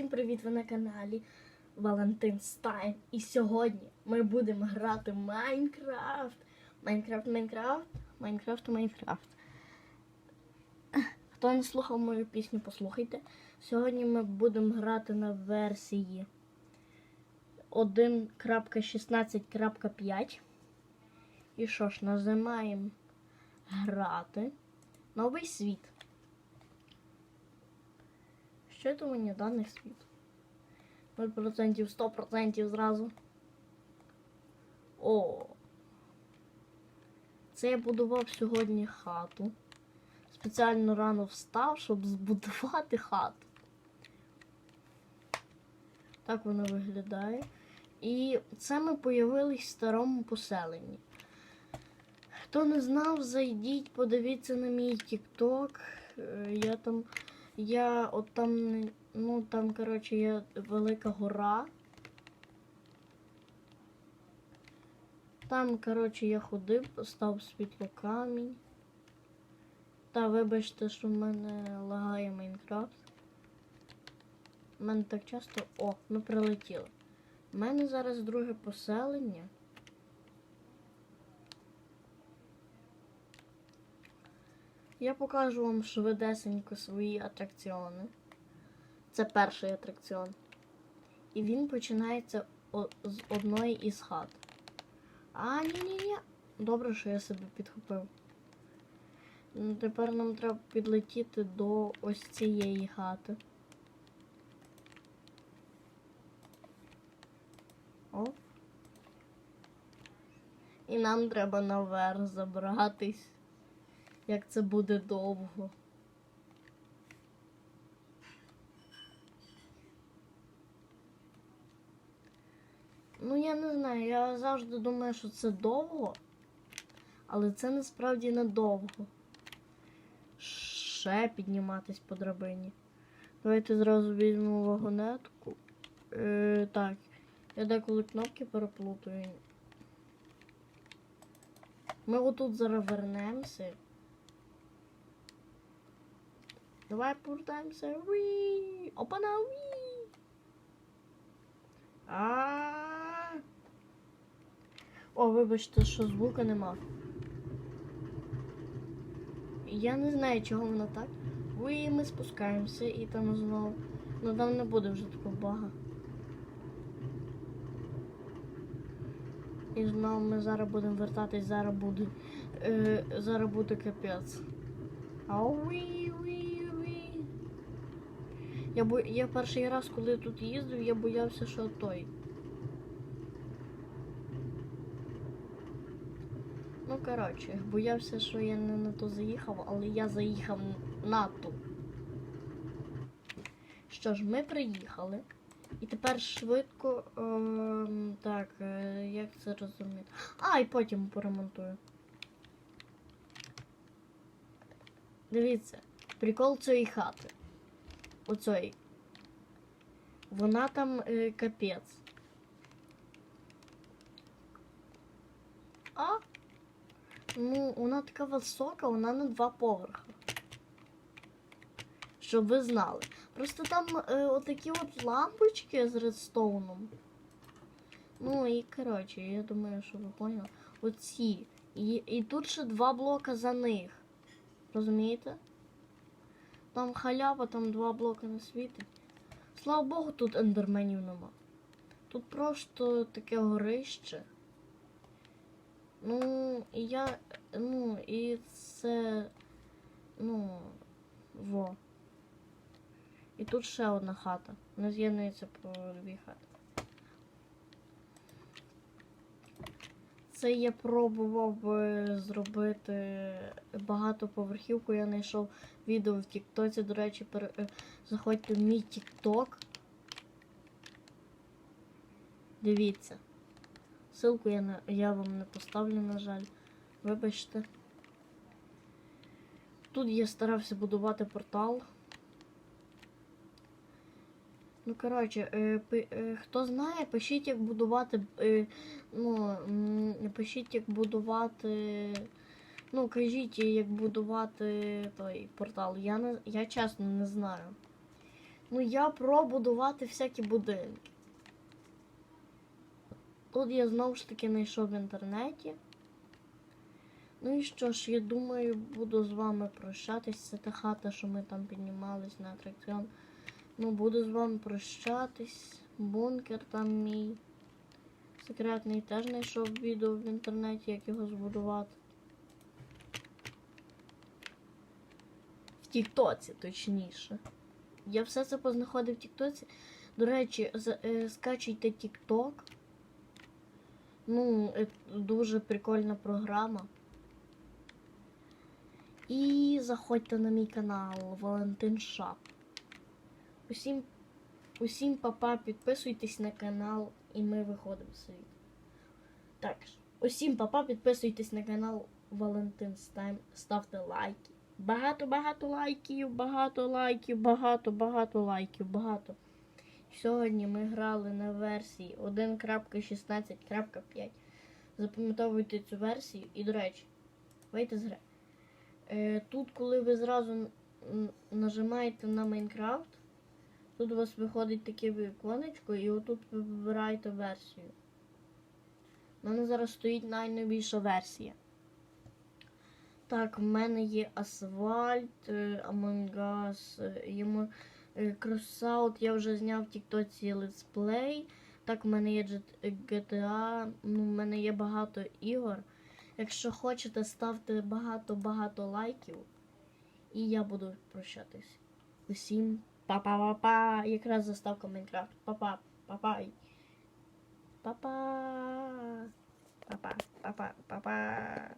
Усім привіт! Ви на каналі Валентин Стайн. І сьогодні ми будемо грати Майнкрафт. Майнкрафт, Майнкрафт, Майнкрафт, Майнкрафт. Хто не слухав мою пісню, послухайте. Сьогодні ми будемо грати на версії 1.16.5. І що ж, нажимаємо грати. Новий світ. Щитування даних світ. 0%, 100% зразу. О. Це я будував сьогодні хату. Спеціально рано встав, щоб збудувати хату. Так воно виглядає. І це ми появились в старому поселенні. Хто не знав, зайдіть, подивіться на мій TikTok. Е, Я там. Я от там, ну там, коротше, є велика гора. Там, коротше, я ходив, став світлокамінь. Та вибачте, що в мене лагає Майнкрафт. У мене так часто. О, ми прилетіли. У мене зараз друге поселення. Я покажу вам швидесенько свої атракціони. Це перший атракціон. І він починається з одної із хат. А, ні-ні-ні. Добре, що я себе підхопив. Ну, Тепер нам треба підлетіти до ось цієї хати. О. І нам треба наверх забратись. Як це буде довго. Ну, я не знаю, я завжди думаю, що це довго, але це насправді не довго. Ще підніматись по драбині. Давайте зразу візьмемо вагонетку. Е, так, я деколи кнопки переплутаю. Ми отут зараз вернемося. Давай повертаємося. Опана! Уі! А. О, вибачте, що звука нема. Я не знаю, чого воно так. Уі, ми спускаємося і там знову. Ну там не буде вже такого бага. І знову ми зараз будемо вертатись, зараз буде. Е, зараз буде капець. А уі, уі, уі. Я, бо... я перший раз, коли тут їздив, я боявся, що той. Ну, коротше, боявся, що я не на то заїхав, але я заїхав на ту. Що ж, ми приїхали. І тепер швидко. ем, так, е, як це розуміти? А, і потім поремонтую. Дивіться, прикол цієї хати. Оцої. Вона там е, капець. А? Ну, вона така висока, вона на два поверхи. Щоб ви знали. Просто там е, отакі от лампочки з редстоуном. Ну і коротше, я думаю, що ви поняли. Оці. І, і тут ще два блока за них. Розумієте? Там халява, там два блоки не світить. Слава Богу, тут ендерменів нема. Тут просто таке горище. Ну, і я. Ну, і це. Ну. Во. І тут ще одна хата. У нас є на це по дві хати. Це я пробував е, зробити багатоповерхівку. Я знайшов відео в Тіктоці. До речі, пере... е, заходьте в мій Тікток. Дивіться. Ссылку я, не... я вам не поставлю, на жаль. Вибачте. Тут я старався будувати портал. Ну, коротше, е, е, хто знає, пишіть, як будувати. Е, ну, пишіть, як будувати. Ну, кажіть, як будувати той портал. Я не, я чесно не знаю. Ну, я пробудувати всякі будинки. Тут я знову ж таки знайшов в інтернеті. Ну і що ж, я думаю, буду з вами прощатись. Це та хата, що ми там піднімались на атракціон. Ну, буду з вами прощатись. Бункер там мій. Секретний теж знайшов відео в інтернеті, як його збудувати. В Тіктоці, точніше. Я все це познаходив в Тіктоці. До речі, е, скачуйте Тікток. Ну, е, дуже прикольна програма. І заходьте на мій канал Валентин Шап. Усім, усім папа, підписуйтесь на канал і ми виходимо світ. Так, усім папа, підписуйтесь на канал Валентин Стайм, ставте лайки. Багато, багато лайків, багато лайків, багато, багато лайків, багато. Сьогодні ми грали на версії 1.16.5. Запам'ятовуйте цю версію. І, до речі, вийти з гри. Е, тут, коли ви зразу нажимаєте на Майнкрафт, тут у вас виходить таке віконечко, і отут ви вибираєте версію. У мене зараз стоїть найновіша версія. Так, в мене є асфальт, е, Among Us, е, е, я вже зняв в Тіктоці летсплей. Так, в мене є GTA, ну, в мене є багато ігор. Якщо хочете, ставте багато-багато лайків. І я буду прощатись. Усім па-па-па-па. Якраз заставка Майнкрафт. Па-па, па-па. Па-па. Па-па, па-па, па-па.